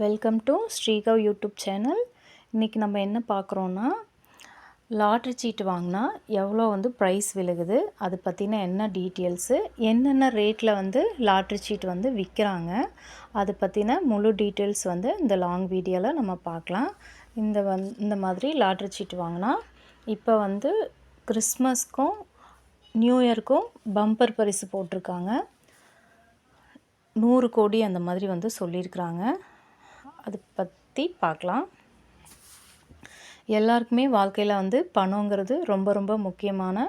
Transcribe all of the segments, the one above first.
Welcome to Srikav YouTube channel இன்றைக்கி நம்ம என்ன பார்க்குறோன்னா லாட்ரி சீட்டு வாங்கினா எவ்வளோ வந்து ப்ரைஸ் விழுகுது அது பற்றின என்ன டீட்டெயில்ஸு என்னென்ன ரேட்டில் வந்து லாட்ரி சீட்டு வந்து விற்கிறாங்க அது பற்றின முழு டீட்டெயில்ஸ் வந்து இந்த லாங் வீடியோவில் நம்ம பார்க்கலாம். இந்த வந் இந்த மாதிரி லாட்ரி சீட்டு வாங்கினா இப்போ வந்து கிறிஸ்மஸ்க்கும் நியூ இயர்க்கும் பம்பர் பரிசு போட்டிருக்காங்க. நூறு கோடி அந்த மாதிரி வந்து சொல்லியிருக்கிறாங்க. அது பற்றி பார்க்கலாம் எல்லாருக்குமே வாழ்க்கையில் வந்து பணங்கிறது ரொம்ப ரொம்ப முக்கியமான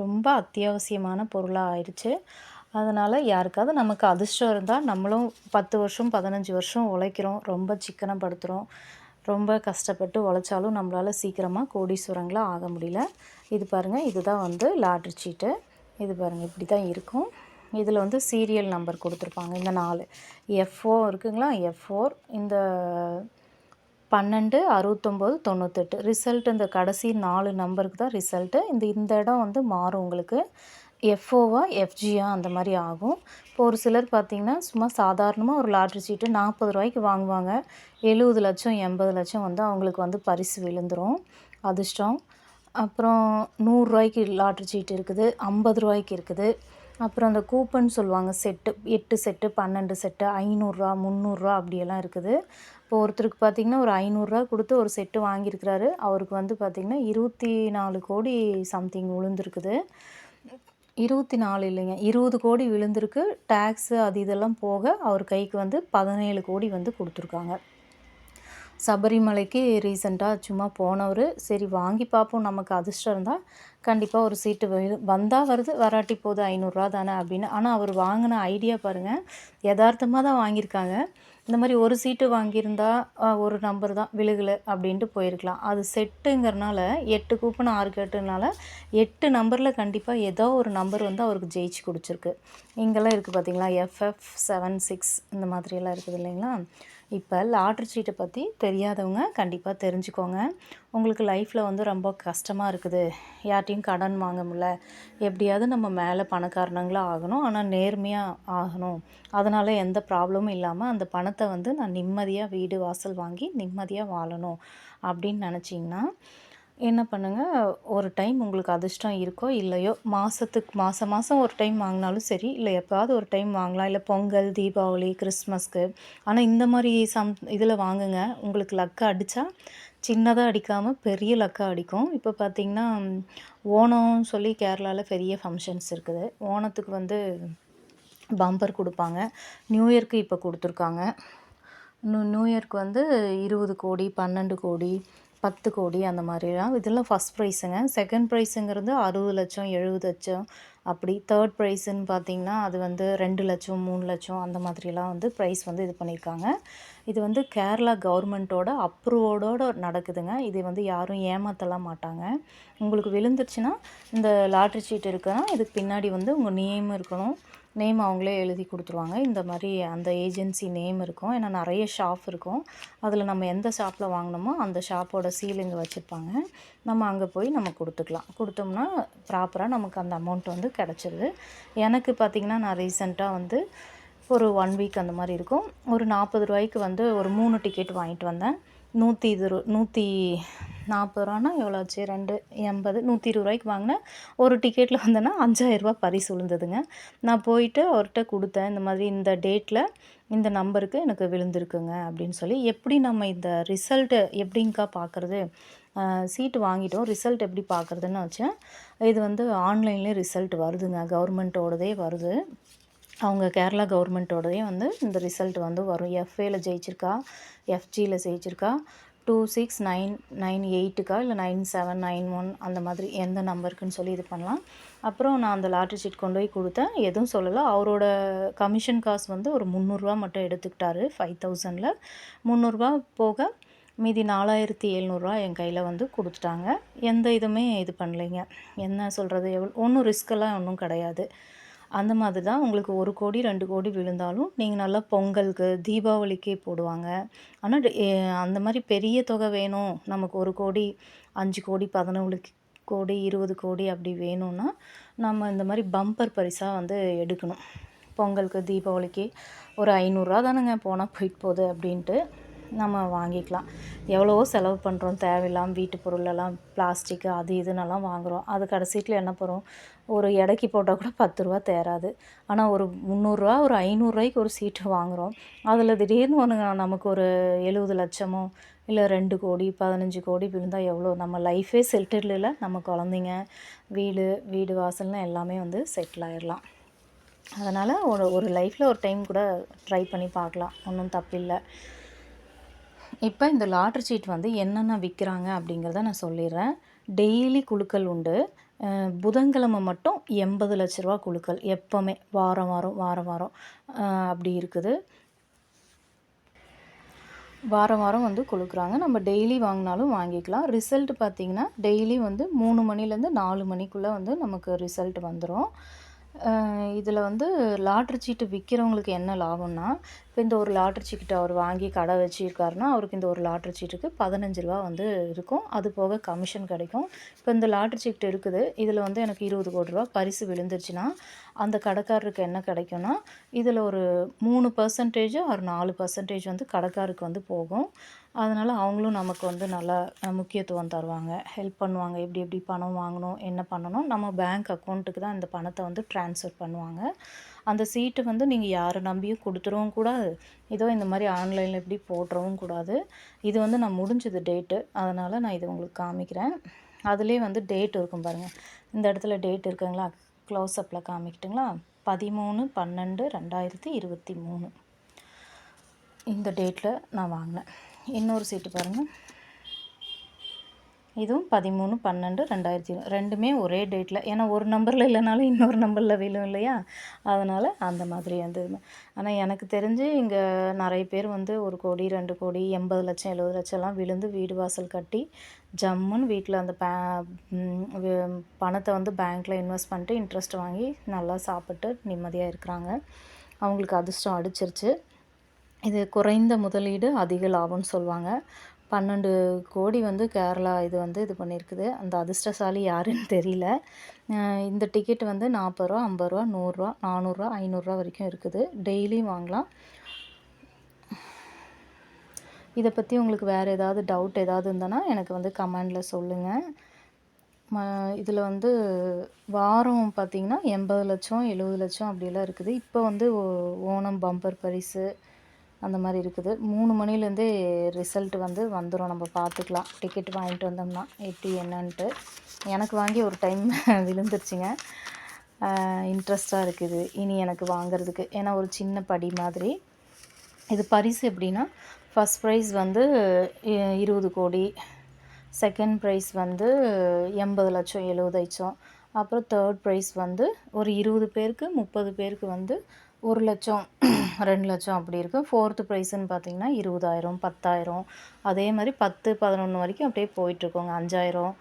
ரொம்ப அத்தியாவசியமான பொருளாக ஆயிடுச்சு. அதனால் யாருக்காவது நமக்கு அதிர்ஷ்டம் இருந்தால் நம்மளும் பத்து வருஷம் பதினஞ்சு வருஷம் உழைக்கிறோம். ரொம்ப சிக்கனப்படுத்துகிறோம் ரொம்ப கஷ்டப்பட்டு உழைச்சாலும் நம்மளால் சீக்கிரமாக கோடீஸ்வரங்களாக ஆக முடியல. இது பாருங்கள் இதுதான் வந்து லாட்ரி சீட்டு. இது பாருங்கள் இப்படி தான் இருக்கும். இதில் வந்து சீரியல் நம்பர் கொடுத்துருப்பாங்க. இந்த நாலு. எஃப்ஓ இருக்குங்களா? எஃப்ஓர் இந்த பன்னெண்டு அறுபத்தொம்போது தொண்ணூத்தெட்டு. ரிசல்ட் இந்த கடைசி நாலு நம்பருக்கு தான் ரிசல்ட்டு இந்த இந்த இடம் வந்து மாறும் உங்களுக்கு. எஃப்ஓவா எஃப்ஜியா அந்த மாதிரி ஆகும். இப்போ ஒரு சிலர் பார்த்திங்கன்னா சும்மா சாதாரணமாக ஒரு லாட்ரி சீட்டு நாற்பது ரூபாய்க்கு வாங்குவாங்க. எழுபது லட்சம் எண்பது லட்சம் வந்து அவங்களுக்கு வந்து பரிசு விழுந்துடும் அதிர்ஷ்டம். அப்புறம் நூறுரூவாய்க்கு லாட்ரி சீட்டு இருக்குது. ஐம்பது ரூபாய்க்கு இருக்குது. அப்புறம் அந்த கூப்பன் சொல்லுவாங்க செட்டு எட்டு செட்டு பன்னெண்டு செட்டு ஐநூறுரூவா முந்நூறுரூவா அப்படியெல்லாம் இருக்குது. இப்போ ஒருத்தருக்கு பார்த்திங்கன்னா ஒரு ஐநூறுரூவா கொடுத்து ஒரு செட்டு வாங்கியிருக்கிறாரு. அவருக்கு வந்து பார்த்திங்கன்னா இருபத்தி நாலு கோடி சம்திங் விழுந்திருக்குது. இருபத்தி நாலு இல்லைங்க இருபது கோடி விழுந்திருக்கு. டேக்ஸு அது இதெல்லாம் போக அவர் கைக்கு வந்து பதினேழு கோடி வந்து கொடுத்துருக்காங்க. சபரிமலைக்கு ரீசெண்டாக சும்மா போனவர். சரி வாங்கி பார்ப்போம் நமக்கு அதிர்ஷ்டம் இருந்தால் கண்டிப்பாக ஒரு சீட்டு வந்தால் வருது. வராட்டி போகுது ஐநூறுரூவா தானே அப்படின்னு. ஆனால் அவர் வாங்கின ஐடியா பாருங்கள் யதார்த்தமாக தான் வாங்கியிருக்காங்க. இந்த மாதிரி ஒரு சீட்டு வாங்கியிருந்தா ஒரு நம்பர் தான் விழுகலை அப்படின்ட்டு போயிருக்கலாம். அது செட்டுங்கிறனால எட்டு கூப்பன் ஆறு கேட்டுனால எட்டு நம்பரில் கண்டிப்பாக ஏதோ ஒரு நம்பர் வந்து அவருக்கு ஜெயிச்சு கொடுத்துருக்கு இங்கெல்லாம் இருக்குது பார்த்தீங்களா எஃப்எஃப் செவன் சிக்ஸ் இந்த மாதிரியெல்லாம் இருக்குது இல்லைங்களா? இப்போ லாட்ரி சீட்டை பற்றி தெரியாதவங்க கண்டிப்பாக தெரிஞ்சுக்கோங்க. உங்களுக்கு லைஃப்பில் வந்து ரொம்ப கஷ்டமாக இருக்குது. யார்ட்டையும் கடன் வாங்க முடில எப்படியாவது நம்ம மேலே பணக்காரணங்களாக ஆகணும். ஆனால் நேர்மையாக ஆகணும். அதனால் எந்த ப்ராப்ளமும் இல்லாமல் அந்த பணத்தை வந்து நான் நிம்மதியாக வீடு வாசல் வாங்கி நிம்மதியாக வாழணும் அப்படின்னு நினச்சிங்கன்னா என்ன பண்ணுங்கள் ஒரு டைம் உங்களுக்கு அதிர்ஷ்டம் இருக்கோ இல்லையோ மாதத்துக்கு மாதம் மாதம் ஒரு டைம் வாங்கினாலும் சரி இல்லை எப்போயாவது ஒரு டைம் வாங்கலாம். இல்லை பொங்கல் தீபாவளி கிறிஸ்மஸ்க்கு. ஆனால் இந்த மாதிரி சம் இதில் வாங்குங்க. உங்களுக்கு லக்கை அடித்தா சின்னதாக அடிக்காமல் பெரிய லக்காக அடிக்கும். இப்போ பார்த்திங்கன்னா ஓணம் சொல்லி கேரளாவில் பெரிய ஃபங்க்ஷன்ஸ் இருக்குது. ஓணத்துக்கு வந்து பம்பர் கொடுப்பாங்க. நியூ இயர்க்கு இப்போ கொடுத்துருக்காங்க. நியூ இயர்க்கு வந்து இருபது கோடி பன்னெண்டு கோடி பத்து கோடி அந்த மாதிரிலாம். இதெல்லாம் ஃபஸ்ட் ப்ரைஸுங்க செகண்ட் ப்ரைஸுங்கிறது அறுபது லட்சம் எழுபது லட்சம். அப்படி தேர்ட் ப்ரைஸுன்னு பார்த்தீங்கன்னா அது வந்து ரெண்டு லட்சம் மூணு லட்சம் அந்த மாதிரிலாம் வந்து ப்ரைஸ் வந்து இது பண்ணியிருக்காங்க இது வந்து கேரளா கவர்மெண்ட்டோட அப்ரூவோட நடக்குதுங்க. இது வந்து யாரும் ஏமாற்றலாம் மாட்டாங்க. உங்களுக்கு விழுந்துருச்சுன்னா இந்த லாட்ரி சீட் இருக்குன்னா இதுக்கு பின்னாடி வந்து உங்கள் நேம் இருக்கணும். நேம் அவங்களே எழுதி கொடுத்துருவாங்க. இந்த மாதிரி அந்த ஏஜென்சி நேம் இருக்கும். ஏன்னா நிறைய ஷாப் இருக்கும். அதில் நம்ம எந்த ஷாப்பில் வாங்கினோமோ அந்த ஷாப்போட சீலிங் வச்சுருப்பாங்க. நம்ம அங்கே போய் நம்ம கொடுத்துக்கலாம். கொடுத்தோம்னா ப்ராப்பராக நமக்கு அந்த அமௌண்ட் வந்து கிடச்சிருது. எனக்கு பார்த்திங்கன்னா நான் ரீசெண்டாக வந்து ஒரு ஒன் வீக் அந்த மாதிரி இருக்கும். ஒரு நாற்பது ரூபாய்க்கு வந்து ஒரு மூணு டிக்கெட் வாங்கிட்டு வந்தேன். நூற்றி இது நூற்றி நாற்பது ரூபானா எவ்வளோ ஆச்சு? ரெண்டு எண்பது நூற்றி இருபது ரூபாய்க்கு வாங்கினேன். ஒரு டிக்கெட்டில் வந்தேன்னா அஞ்சாயிரரூபா பரிசு விழுந்ததுங்க. நான் போயிட்டு அவர்கிட்ட கொடுத்தேன் இந்த மாதிரி இந்த டேட்டில் இந்த நம்பருக்கு எனக்கு விழுந்திருக்குங்க அப்படின்னு சொல்லி. எப்படி நம்ம இந்த ரிசல்ட்டு எப்படிங்க்கா பார்க்குறது சீட்டு வாங்கிட்டோம். ரிசல்ட் எப்படி பார்க்குறதுன்னு வச்சேன். இது வந்து ஆன்லைன்லேயே ரிசல்ட் வருதுங்க. கவர்மெண்ட்டோடதே வருது. அவங்க கேரளா கவர்மெண்ட்டோடதே வந்து இந்த ரிசல்ட் வந்து வரும். எஃப்ஏல ஜெயிச்சிருக்கா? எஃப்ஜியில் ஜெயிச்சிருக்கா? டூ சிக்ஸ் நைன் நைன் எயிட்டுக்கா இல்லை நைன் செவன் நைன் ஒன் அந்த மாதிரி எந்த நம்பருக்குன்னு சொல்லி இது பண்ணலாம். அப்புறம் நான் அந்த லாட்ரி சீட் கொண்டு போய் கொடுத்தேன். எதுவும் சொல்லலை. அவரோட கமிஷன் காசு வந்து ஒரு முந்நூறுரூவா மட்டும் எடுத்துக்கிட்டாரு. ஃபைவ் தௌசண்டில் முந்நூறுரூவா போக மீதி நாலாயிரத்தி எழுநூறுவா என் கையில் வந்து கொடுத்துட்டாங்க. எந்த இதுவுமே இது பண்ணலைங்க. என்ன சொல்கிறது எவ்வளோ ஒன்றும் ரிஸ்க்கெல்லாம் ஒன்றும் கிடையாது. அந்த மாதிரி தான் உங்களுக்கு ஒரு கோடி ரெண்டு கோடி விழுந்தாலும் நீங்கள் நல்லா பொங்கலுக்கு தீபாவளிக்கே போடுவாங்க. ஆனால் அந்த மாதிரி பெரிய தொகை வேணும். நமக்கு ஒரு கோடி அஞ்சு கோடி பதினொன்று கோடி இருபது கோடி அப்படி வேணும்னா நம்ம இந்த மாதிரி பம்பர் பரிசாக வந்து எடுக்கணும். பொங்கலுக்கு தீபாவளிக்கு ஒரு ஐநூறுரூவா தானேங்க போனால் போயிட்டு போகுது அப்படின்ட்டு. நம்ம வாங்கிக்கலாம். எவ்வளவோ செலவு பண்ணுறோம் தேவையில்லாமல் வீட்டு பொருளெல்லாம் பிளாஸ்டிக்கு அது இதுன்னெல்லாம் வாங்குகிறோம் அது கடைசியில் என்ன பண்ணுறோம் ஒரு இடைக்கு போட்டால் கூட பத்து ரூபா தேராது ஆனால் ஒரு முந்நூறுரூவா ஒரு ஐநூறுரூவாய்க்கு ஒரு சீட்டு வாங்குகிறோம் அதில் திடீர்னு ஒன்று நமக்கு ஒரு எழுபது லட்சமோ இல்லை ரெண்டு கோடி பதினஞ்சு கோடி விழுந்தால் எவ்வளோ? நம்ம லைஃபே செட்டில் இல்லை. நம்ம குழந்தைங்க வீடு வீடு வாசல்னு எல்லாமே வந்து செட்டில் ஆயிடலாம் அதனால் ஒரு ஒரு லைஃப்பில் ஒரு டைம் கூட ட்ரை பண்ணி பார்க்கலாம். ஒன்றும் தப்பில்லை. இப்போ இந்த லாட்ரி சீட் வந்து என்னென்ன விற்கிறாங்க அப்படிங்கிறத நான் சொல்லிடுறேன். டெய்லி குழுக்கள் உண்டு. புதன்கிழமை மட்டும் எண்பது லட்ச ரூபா குழுக்கள். எப்போவுமே வாரம் வாரம் வாரம் வாரம். அப்படி இருக்குது. வாரம் வாரம் வந்து கொடுக்குறாங்க நம்ம டெய்லி வாங்கினாலும் வாங்கிக்கலாம். ரிசல்ட் பார்த்திங்கன்னா டெய்லி வந்து மூணு மணிலேருந்து நாலு மணிக்குள்ளே வந்து நமக்கு ரிசல்ட் வந்துடும் இதில் வந்து லாட்ரி சீட்டு விற்கிறவங்களுக்கு என்ன லாபம்னா இப்போ இந்த ஒரு லாட்ரி சீட்டு அவர் வாங்கி கடை வச்சுருக்காருன்னா அவருக்கு இந்த ஒரு லாட்ரி சீட்டுக்கு பதினஞ்சு ரூபா வந்து இருக்கும். அது போக கமிஷன் கிடைக்கும். இப்போ இந்த லாட்ரி சீட்டு இருக்குது. இதில் வந்து எனக்கு இருபது கோடி ரூபா பரிசு விழுந்துருச்சுன்னா அந்த கடைக்காரருக்கு என்ன கிடைக்கும்னா இதில் ஒரு மூணு பர்சன்டேஜ் ஒரு நாலு பர்சன்டேஜ் வந்து கடைக்காருக்கு வந்து போகும். அதனால் அவங்களும் நமக்கு வந்து நல்லா முக்கியத்துவம் தருவாங்க. ஹெல்ப் பண்ணுவாங்க. எப்படி எப்படி பணம் வாங்கணும் என்ன பண்ணணும். நம்ம பேங்க் அக்கௌண்ட்டுக்கு தான் இந்த பணத்தை வந்து ட்ரான்ஸ்ஃபர் பண்ணுவாங்க. அந்த சீட்டு வந்து நீங்கள் யாரை நம்பியும் கொடுத்துடவும் கூடாது. இதோ இந்த மாதிரி ஆன்லைனில் எப்படி போட்டுறவும் கூடாது. இது வந்து நான் முடிஞ்சது டேட்டு அதனால் நான் இது உங்களுக்கு காமிக்கிறேன். அதுலேயே வந்து டேட் இருக்கும் பாருங்கள் இந்த இடத்துல டேட் இருக்குங்களா? க்ளோஸ்அப்பில் காமிக்கிட்டுங்களா? பதிமூணு பன்னெண்டு ரெண்டாயிரத்தி இருபத்தி மூணு. இந்த டேட்டில் நான் வாங்கினேன். இன்னொரு சீட்டு பாருங்கள் இதுவும் பதிமூணு பன்னெண்டு ரெண்டாயிரத்தி ரெண்டுமே ஒரே டேட்டில் ஏன்னா ஒரு நம்பரில் இல்லைனாலும் இன்னொரு நம்பரில் விழும் இல்லையா? அதனால் அந்த மாதிரி வந்து ஆனால் எனக்கு தெரிஞ்சு இங்கே நிறைய பேர் வந்து ஒரு கோடி ரெண்டு கோடி எண்பது லட்சம் எழுபது லட்சம்லாம் விழுந்து வீடு வாசல் கட்டி ஜம்முன்னு வீட்டில் அந்த பே பணத்தை வந்து பேங்க்கில் இன்வெஸ்ட் பண்ணிட்டு இன்ட்ரெஸ்ட் வாங்கி நல்லா சாப்பிட்டு நிம்மதியாக இருக்கிறாங்க. அவங்களுக்கு அதிர்ஷ்டம் அடிச்சிருச்சு. இது குறைந்த முதலீடு அதிக லாபம்னு சொல்லுவாங்க. பன்னெண்டு கோடி வந்து கேரளா இது வந்து இது பண்ணியிருக்குது அந்த அதிர்ஷ்டசாலி யாருன்னு தெரியல. இந்த டிக்கெட் வந்து நாற்பது ரூபா ஐம்பது ரூபா நூறுரூவா நானூறுரூவா ஐநூறுரூவா வரைக்கும் இருக்குது. டெய்லியும் வாங்கலாம். இதை பற்றி உங்களுக்கு வேறு ஏதாவது டவுட் ஏதாவது இருந்தனா எனக்கு வந்து கமெண்டில் சொல்லுங்கள் ம இதில் வந்து வாரம் பார்த்திங்கன்னா எண்பது லட்சம் எழுபது லட்சம் அப்படிலாம் இருக்குது. இப்போ வந்து ஓ- ஓணம் பம்பர் பரிசு அந்த மாதிரி இருக்குது. மூணு மணிலேருந்தே ரிசல்ட் வந்து வந்துடும் நம்ம பார்த்துக்கலாம். டிக்கெட் வாங்கிட்டு வந்தோம்னா எப்படி என்னன்ட்டு. எனக்கு வாங்கி ஒரு டைம் விழுந்துருச்சுங்க. இன்ட்ரெஸ்டாக இருக்குது. இனி எனக்கு வாங்கிறதுக்கு. ஏன்னா ஒரு சின்ன படி மாதிரி. இது பரிசு எப்படின்னா ஃபஸ்ட் ப்ரைஸ் வந்து இருபது கோடி. செகண்ட் ப்ரைஸ் வந்து எண்பது லட்சம் எழுபது லட்சம். அப்புறம் தேர்ட் ப்ரைஸ் வந்து ஒரு இருபது பேருக்கு முப்பது பேருக்கு வந்து ஒரு லட்சம் ரெண்டு லட்சம் அப்படி இருக்குது ஃபோர்த்து ப்ரைஸுன்னு பார்த்தீங்கன்னா இருபதாயிரம் பத்தாயிரம். அதே மாதிரி பத்து பதினொன்று வரைக்கும் அப்படியே போயிட்டுருக்கோங்க அஞ்சாயிரம்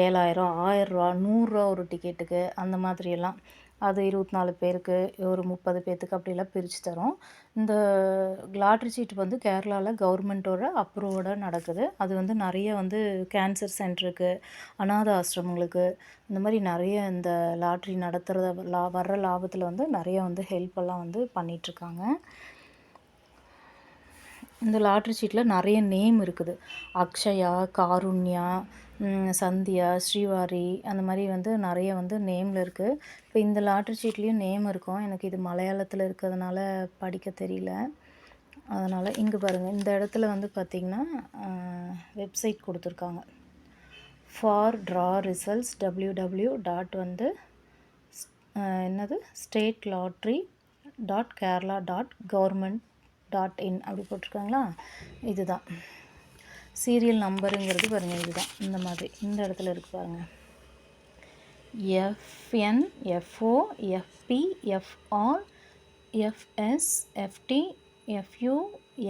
ஏழாயிரம் ஆயிரரூவா நூறுரூவா ஒரு டிக்கெட்டுக்கு அந்த மாதிரியெல்லாம் அது இருபத்தி நாலு பேருக்கு ஒரு முப்பது பேர்த்துக்கு அப்படிலாம் பிரித்து தரோம். இந்த லாட்ரி சீட்டு வந்து கேரளாவில் கவர்மெண்ட்டோட அப்ரூவோட நடக்குது. அது வந்து நிறைய வந்து கேன்சர் சென்டருக்கு அனாத ஆசிரமங்களுக்கு இந்த மாதிரி நிறைய இந்த லாட்ரி நடத்துகிறத லா வர்ற லாபத்தில் வந்து நிறைய வந்து ஹெல்ப்பெல்லாம் வந்து பண்ணிகிட்ருக்காங்க இந்த லாட்ரி சீட்டில் நிறைய நேம் இருக்குது. அக்ஷயா காருண்யா சந்தியா ஸ்ரீவாரி அந்த மாதிரி வந்து நிறைய வந்து நேமில் இருக்குது இப்போ இந்த லாட்ரி சீட்லேயும் நேம் இருக்கும். எனக்கு இது மலையாளத்தில் இருக்கிறதுனால படிக்க தெரியல. அதனால் இங்கே பாருங்கள் இந்த இடத்துல வந்து பார்த்திங்கன்னா வெப்சைட் கொடுத்துருக்காங்க. For draw results W W dot வந்து என்னது? State lottery dot Kerala dot government dot in அப்படி போட்டிருக்காங்களா? இதுதான். சீரியல் நம்பருங்கிறது பாருங்கள் இதுதான். இந்த மாதிரி இந்த இடத்துல இருக்கு பாருங்கள் FN FO FP FR FS FT FU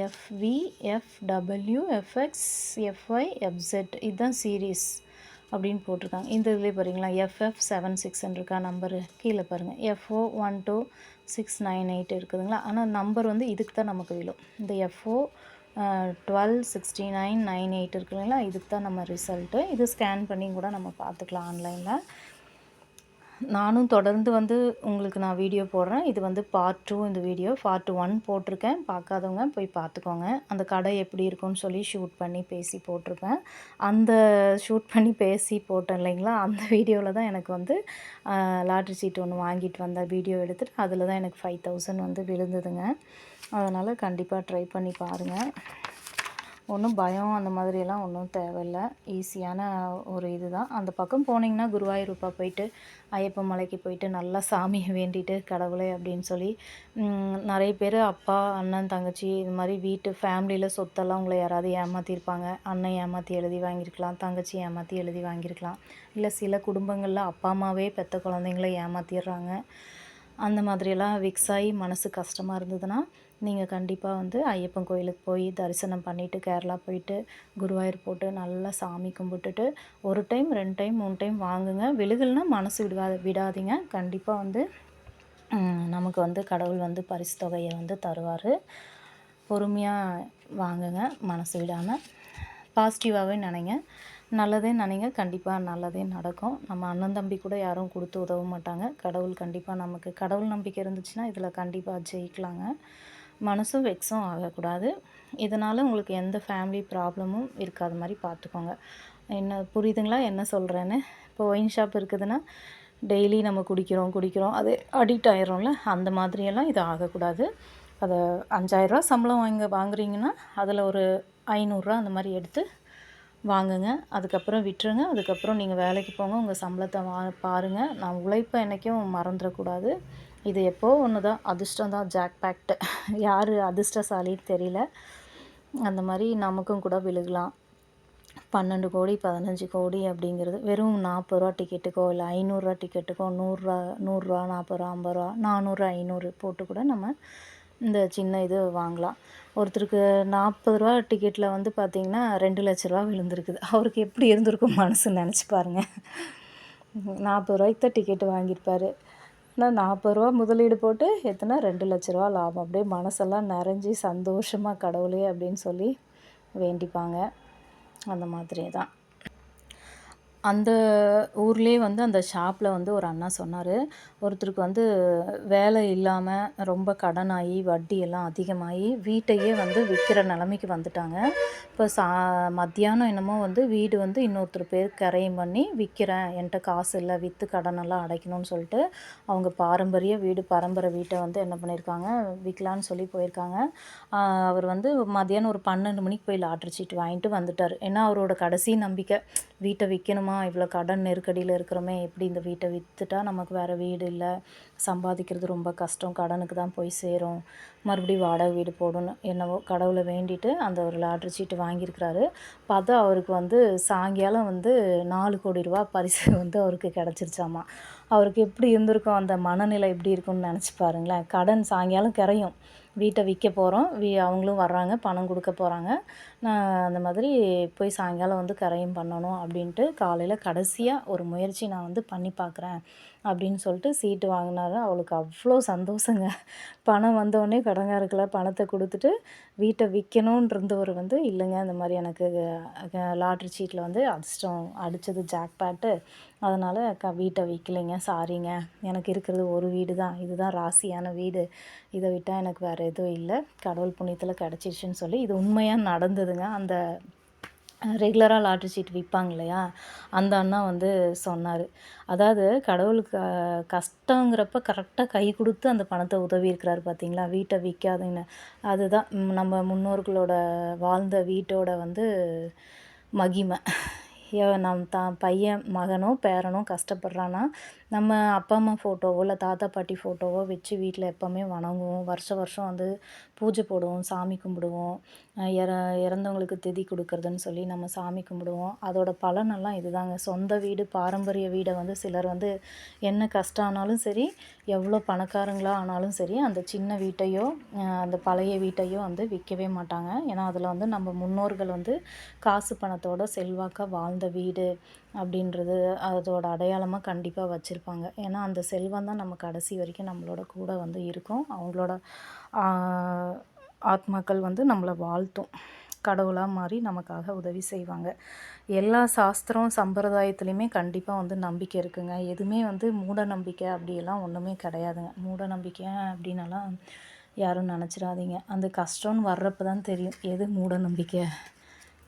FV FW FX FY FZ இதுதான் சீரீஸ் அப்படின்னு போட்டிருக்காங்க. இந்த இதுலேயே பாருங்களா எஃப்எஃப் செவன் சிக்ஸ்ன்னு இருக்கா நம்பரு. கீழே பாருங்கள் F O one two six nine eight இருக்குதுங்களா? ஆனால் நம்பர் வந்து இதுக்கு தான் நமக்கு விழும் இந்த F O twelve sixty nine nine eight இருக்குங்களா இதுக்கு தான் நம்ம ரிசல்ட்டு இது ஸ்கேன் பண்ணி கூட நம்ம பார்த்துக்கலாம் ஆன்லைனில் நானும் தொடர்ந்து வந்து உங்களுக்கு நான் வீடியோ போடுறேன். இது வந்து பார்ட் டூ இந்த வீடியோ பார்ட் ஒன் போட்டிருக்கேன். பார்க்காதவங்க போய் பார்த்துக்கோங்க. அந்த கடை எப்படி இருக்கும்னு சொல்லி ஷூட் பண்ணி பேசி போட்டிருப்பேன். அந்த ஷூட் பண்ணி பேசி போட்டேன் இல்லைங்களா? அந்த வீடியோவில் தான் எனக்கு வந்து லாட்ரி சீட் ஒன்று வாங்கிட்டு வந்த வீடியோ எடுத்துகிட்டு அதில் தான் எனக்கு ஃபைவ் தௌசண்ட் வந்து விழுந்ததுங்க. அதனால் கண்டிப்பாக ட்ரை பண்ணி பாருங்கள் ஒன்றும் பயம் அந்த மாதிரியெல்லாம் ஒன்றும் தேவையில்ல. ஈஸியான ஒரு இது தான் அந்த பக்கம் போனீங்கன்னா குருவாயூர்ப்பா போயிட்டு ஐயப்ப மலைக்கு போயிட்டு நல்லா சாமியை வேண்டிட்டு கடவுளே அப்படின்னு சொல்லி நிறைய பேர் அப்பா அண்ணன் தங்கச்சி இது மாதிரி வீட்டு ஃபேமிலியில் சொத்தெல்லாம் உங்களை யாராவது ஏமாற்றிருப்பாங்க அண்ணன் ஏமாற்றி எழுதி வாங்கியிருக்கலாம் தங்கச்சி ஏமாற்றி எழுதி வாங்கியிருக்கலாம். இல்லை சில குடும்பங்களில் அப்பா அம்மாவே பெற்ற குழந்தைங்கள ஏமாற்றிடுறாங்க அந்த மாதிரியெல்லாம் விக்ஸ் ஆகி மனசு கஷ்டமாக இருந்ததுன்னா நீங்கள் கண்டிப்பாக வந்து ஐயப்பன் கோயிலுக்கு போய் தரிசனம் பண்ணிவிட்டு கேரளா போயிட்டு குருவாயூர் போட்டு நல்லா சாமி கும்பிட்டுட்டு ஒரு டைம் ரெண்டு டைம் மூணு டைம் வாங்குங்க. விழுகல்னால் மனசு விடுவா விடாதீங்க. கண்டிப்பாக வந்து நமக்கு வந்து கடவுள் வந்து பரிசு தொகையை வந்து தருவார். பொறுமையாக வாங்குங்க மனசு விடாமல் பாசிட்டிவாகவே நினைங்க. நல்லதே நினைங்க. கண்டிப்பாக நல்லதே நடக்கும். நம்ம அண்ணன் தம்பி கூட யாரும் கொடுத்து உதவ மாட்டாங்க. கடவுள் கண்டிப்பாக நமக்கு கடவுள் நம்பிக்கை இருந்துச்சுன்னா இதில் கண்டிப்பாக ஜெயிக்கலாங்க. மனசும் வெக்ஸும் ஆகக்கூடாது. இதனால் உங்களுக்கு எந்த ஃபேமிலி ப்ராப்ளமும் இருக்காத மாதிரி பார்த்துக்கோங்க என்ன புரியுதுங்களா? என்ன சொல்கிறேன்னு இப்போ ஒயின் ஷாப் இருக்குதுன்னா டெய்லி நம்ம குடிக்கிறோம் குடிக்கிறோம். அது அடிக்ட் ஆயிடும்ல அந்த மாதிரியெல்லாம் இது ஆகக்கூடாது. அதை அஞ்சாயிரரூவா சம்பளம் வாங்க வாங்குறீங்கன்னா அதில் ஒரு ஐநூறுரூவா அந்த மாதிரி எடுத்து வாங்குங்க. அதுக்கப்புறம் விட்டுருங்க. அதுக்கப்புறம் நீங்கள் வேலைக்கு போங்க. உங்கள் சம்பளத்தை வா பாருங்கள் நான் உழைப்பை என்றைக்கும் மறந்துடக்கூடாது. இது எப்போ ஒன்று தான் அதிர்ஷ்டம் தான் ஜாக் பேக்ட் யார் அதிர்ஷ்டசாலின்னு தெரியல. அந்த மாதிரி நமக்கும் கூட விழுகலாம். பன்னெண்டு கோடி பதினஞ்சு கோடி அப்படிங்கிறது வெறும் நாற்பது ரூபா டிக்கெட்டுக்கோ இல்லை ஐநூறுரூவா டிக்கெட்டுக்கோ நூறுரூவா நூறுரூவா நாற்பது ரூபா ஐம்பது ரூபா நானூறு ஐநூறு போட்டு கூட நம்ம இந்த சின்ன இது வாங்கலாம். ஒருத்தருக்கு நாற்பது ரூபா டிக்கெட்டில் வந்து பார்த்திங்கன்னா ரெண்டு லட்ச ரூபா விழுந்திருக்குது. அவருக்கு எப்படி இருந்திருக்கும் மனசு நினச்சி பாருங்கள் நாற்பது ரூபாய்க்கு தான் டிக்கெட்டு வாங்கியிருப்பாரு. ஆனால் நாற்பது ரூபா முதலீடு போட்டு எத்தனை? ரெண்டு லட்ச ரூபா லாபம். அப்படியே மனசெல்லாம் நிறைஞ்சி சந்தோஷமாக கடவுளே அப்படின்னு சொல்லி வேண்டிப்பாங்க. அந்த மாதிரி தான் அந்த ஊர்லேயே வந்து அந்த ஷாப்பில் வந்து ஒரு அண்ணா சொன்னார். ஒருத்தருக்கு வந்து வேலை இல்லாமல் ரொம்ப கடனாகி வட்டி எல்லாம் அதிகமாகி வீட்டையே வந்து விற்கிற நிலமைக்கு வந்துட்டாங்க. இப்போ சா மத்தியானம் என்னமோ வந்து வீடு வந்து இன்னொருத்தர் பேர் கரையும் பண்ணி விற்கிறேன் என்கிட்ட காசு இல்லை விற்று கடனெல்லாம் அடைக்கணும்னு சொல்லிட்டு அவங்க பாரம்பரிய வீடு பரம்பரை வீட்டை வந்து என்ன பண்ணியிருக்காங்க விற்கலான்னு சொல்லி போயிருக்காங்க. அவர் வந்து மத்தியானம் ஒரு பன்னெண்டு மணிக்கு போய் லாட்ரி சீட்டு வாங்கிட்டு வந்துட்டார். ஏன்னா அவரோட கடைசி நம்பிக்கை வீட்டை விற்கணுமா இவ்வளோ கடன் நெருக்கடியில் இருக்கிறோமே எப்படி இந்த வீட்டை விற்றுட்டா நமக்கு வேறு வீடு இல்லை? சம்பாதிக்கிறது ரொம்ப கஷ்டம் கடனுக்கு தான் போய் சேரும். மறுபடியும் வாடகை வீடு போடணும் என்னவோ கடவுளை வேண்டிட்டு அந்த ஒரு லாட்ரி சீட்டு வாங்கியிருக்கிறாரு. பார்த்தா அவருக்கு வந்து சாயங்காலம் வந்து நாலு கோடி ரூபா பரிசு வந்து அவருக்கு கிடச்சிருச்சாமா. அவருக்கு எப்படி இருந்திருக்கும்? அந்த மனநிலை எப்படி இருக்கும்னு நினச்சி பாருங்களேன். கடன் சாயங்காலம் கரையும். வீட்டை விற்க போகிறோம் வீ அவங்களும் வர்றாங்க பணம் கொடுக்க போகிறாங்க நான் அந்த மாதிரி போய் சாயங்காலம் வந்து கரையும் பண்ணணும் அப்படின்ட்டு காலையில் கடைசியாக ஒரு முயற்சி நான் வந்து பண்ணி பார்க்குறேன் அப்படின்னு சொல்லிட்டு சீட்டு வாங்கினாரு. அவளுக்கு அவ்வளோ சந்தோஷங்க. பணம் வந்தோடனே கடங்காருக்குள்ள பணத்தை கொடுத்துட்டு வீட்டை விற்கணுன்றவர் இருந்தவர் வந்து இல்லைங்க. இந்த மாதிரி எனக்கு லாட்ரி சீட்டில் வந்து அடிச்சிட்டோம் அடித்தது ஜாக் பேட்டு அதனால் க வீட்டை விற்கலைங்க சாரிங்க எனக்கு இருக்கிறது ஒரு வீடு தான் இதுதான் ராசியான வீடு. இதை விட்டால் எனக்கு வேறு எதுவும் இல்லை. கடவுள் புண்ணியத்தில் கிடச்சிருச்சுன்னு சொல்லி இது உண்மையாக நடந்ததுங்க. அந்த ரெகுலராக லாட்ரி சீட் விற்பாங்க இல்லையா? அந்த அண்ணா வந்து சொன்னார். அதாவது கடவுளுக்கு கஷ்டங்கிறப்ப கரெக்டாக கை கொடுத்து அந்த பணத்தை உதவி இருக்கிறாரு பார்த்தீங்களா வீட்டை விற்காதீங்கன்னு அதுதான் நம்ம முன்னோர்களோட வாழ்ந்த வீட்டோட வந்து மகிமை. நம் தான் பையன் மகனோ பேரனோ கஷ்டப்படுறான்னா நம்ம அப்பா அம்மா ஃபோட்டோவோ இல்லை தாத்தா பாட்டி ஃபோட்டோவோ வச்சு வீட்டில் எப்போவுமே வணங்குவோம். வருஷம் வருஷம் வந்து பூஜை போடுவோம் சாமி கும்பிடுவோம் இற இறந்தவங்களுக்கு திதி கொடுக்கறதுன்னு சொல்லி நம்ம சாமி கும்பிடுவோம். அதோட பலனெல்லாம் இதுதாங்க. சொந்த வீடு பாரம்பரிய வீடை வந்து சிலர் வந்து என்ன கஷ்டம் ஆனாலும் சரி எவ்வளோ பணக்காரங்களா ஆனாலும் சரி அந்த சின்ன வீட்டையோ அந்த பழைய வீட்டையோ வந்து விற்கவே மாட்டாங்க. ஏன்னா அதில் வந்து நம்ம முன்னோர்கள் வந்து காசு பணத்தோட செல்வாக்காக வாழ்ந்த வீடு. அப்படின்றது அதோட அடையாளமாக கண்டிப்பாக வச்சுருப்பாங்க. ஏன்னா அந்த செல்வம் தான் நம்ம கடைசி வரைக்கும் நம்மளோட கூட வந்து இருக்கும். அவங்களோட ஆத்மாக்கள் வந்து நம்மளை வாழ்த்தும். கடவுளாக மாறி நமக்காக உதவி செய்வாங்க. எல்லா சாஸ்திரம் சம்பிரதாயத்துலேயுமே கண்டிப்பாக வந்து நம்பிக்கை இருக்குங்க. எதுவுமே வந்து மூட நம்பிக்கை அப்படியெல்லாம் ஒன்றுமே கிடையாதுங்க. மூட நம்பிக்கை அப்படின்னலாம் யாரும் நினச்சிடாதீங்க அந்த கஷ்டம்னு வர்றப்ப தான் தெரியும். எது மூட நம்பிக்கை?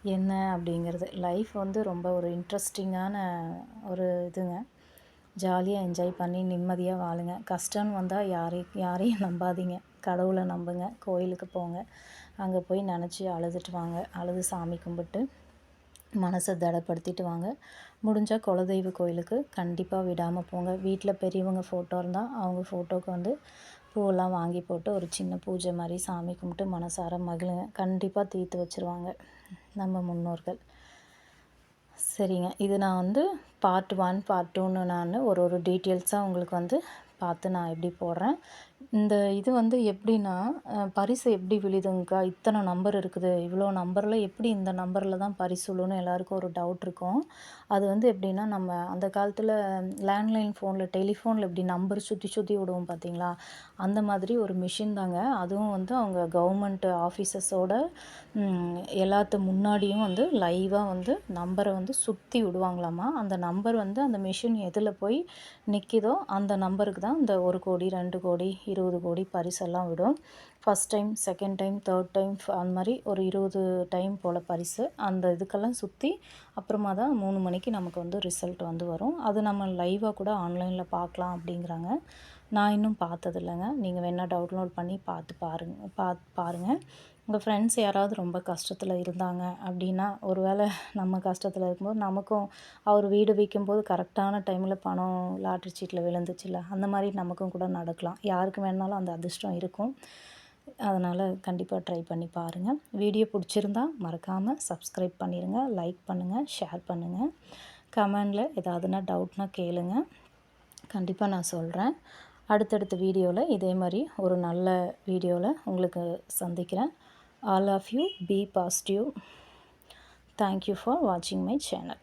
என்ன அப்படிங்கிறது. லைஃப் வந்து ரொம்ப ஒரு இன்ட்ரெஸ்டிங்கான ஒரு இதுங்க. ஜாலியாக என்ஜாய் பண்ணி நிம்மதியாக வாழுங்க. கஷ்டம்னு வந்தால் யாரையும் யாரையும் நம்பாதீங்க. கடவுளை நம்புங்க. கோயிலுக்கு போங்க. அங்கே போய் நினச்சி அழுதுட்டு வாங்க. அழுது சாமி கும்பிட்டு மனசை தடப்படுத்திட்டு வாங்க. முடிஞ்சால் குலதெய்வ கோயிலுக்கு கண்டிப்பாக விடாமல் போங்க. வீட்டில் பெரியவங்க ஃபோட்டோ இருந்தால் அவங்க ஃபோட்டோவுக்கு வந்து பூவெல்லாம் வாங்கி போட்டு ஒரு சின்ன பூஜை மாதிரி சாமி கும்பிட்டு மனசார மகிழுங்க. கண்டிப்பாக தீர்த்து வச்சுருவாங்க. நம்ம முன்னோர்கள். சரிங்க. இது நான் வந்து பார்ட் ஒன் பார்ட் டூன்னு நான் ஒரு ஒரு டீட்டெயில்ஸாக உங்களுக்கு வந்து பார்த்து நான் எப்படி போடுறேன். இந்த இது வந்து எப்படின்னா பரிசு எப்படி விழுதுங்கக்கா இத்தனை நம்பர் இருக்குது. இவ்வளோ நம்பரில் எப்படி இந்த நம்பரில் தான் பரிசு விழுன்னு எல்லாருக்கும் ஒரு டவுட் இருக்கும். அது வந்து எப்படின்னா நம்ம அந்த காலத்தில் லேண்ட்லைன் ஃபோனில் டெலிஃபோனில் எப்படி நம்பர் சுற்றி சுற்றி விடுவோம் பார்த்தீங்களா அந்த மாதிரி ஒரு மிஷின் தாங்க. அதுவும் வந்து அவங்க கவர்மெண்ட் ஆஃபீஸஸோட எல்லாத்து முன்னாடியும் வந்து லைவாக வந்து நம்பரை வந்து சுற்றி விடுவாங்களாமா? அந்த நம்பர் வந்து அந்த மிஷின் எதில் போய் நிற்கிதோ அந்த நம்பருக்கு தான் இந்த ஒரு கோடி ரெண்டு கோடி இருபது கோடி பரிசெல்லாம் விடும். First time second time third time அந்த மாதிரி ஒரு இருபது டைம் போல் பரிசு. அந்த இதுக்கெல்லாம் சுற்றி அப்புறமா தான் மூணு மணிக்கு நமக்கு வந்து ரிசல்ட் வந்து வரும். அது நம்ம லைவாக கூட ஆன்லைனில் பார்க்கலாம் அப்படிங்கிறாங்க. நான் இன்னும் பார்த்ததில்லைங்க. நீங்கள் வேணால் டவுன்லோட் பண்ணி பார்த்து பாருங்க பார்த்து பாருங்கள் உங்கள் ஃப்ரெண்ட்ஸ் யாராவது ரொம்ப கஷ்டத்தில் இருந்தாங்க அப்படின்னா ஒரு வேளை நம்ம கஷ்டத்தில் இருக்கும்போது நமக்கும் அவர் வீடு விற்கும்போது கரெக்டான டைமில் பணம் லாட்ரி சீட்டில் விழுந்துச்சுல்ல அந்த மாதிரி நமக்கும் கூட நடக்கலாம். யாருக்கு வேணாலும் அந்த அதிர்ஷ்டம் இருக்கும். அதனால் கண்டிப்பாக ட்ரை பண்ணி பாருங்கள் வீடியோ பிடிச்சிருந்தா மறக்காமல் சப்ஸ்கிரைப் பண்ணிடுங்க லைக் பண்ணுங்கள் ஷேர் பண்ணுங்கள் கமெண்டில் ஏதாவதுனா டவுட்னா கேளுங்க. கண்டிப்பாக நான் சொல்கிறேன் அடுத்தடுத்த வீடியோவில் இதே மாதிரி ஒரு நல்ல வீடியோவில் உங்களுக்கு சந்திக்கிறேன். All of you. Be positive. Thank you for watching my channel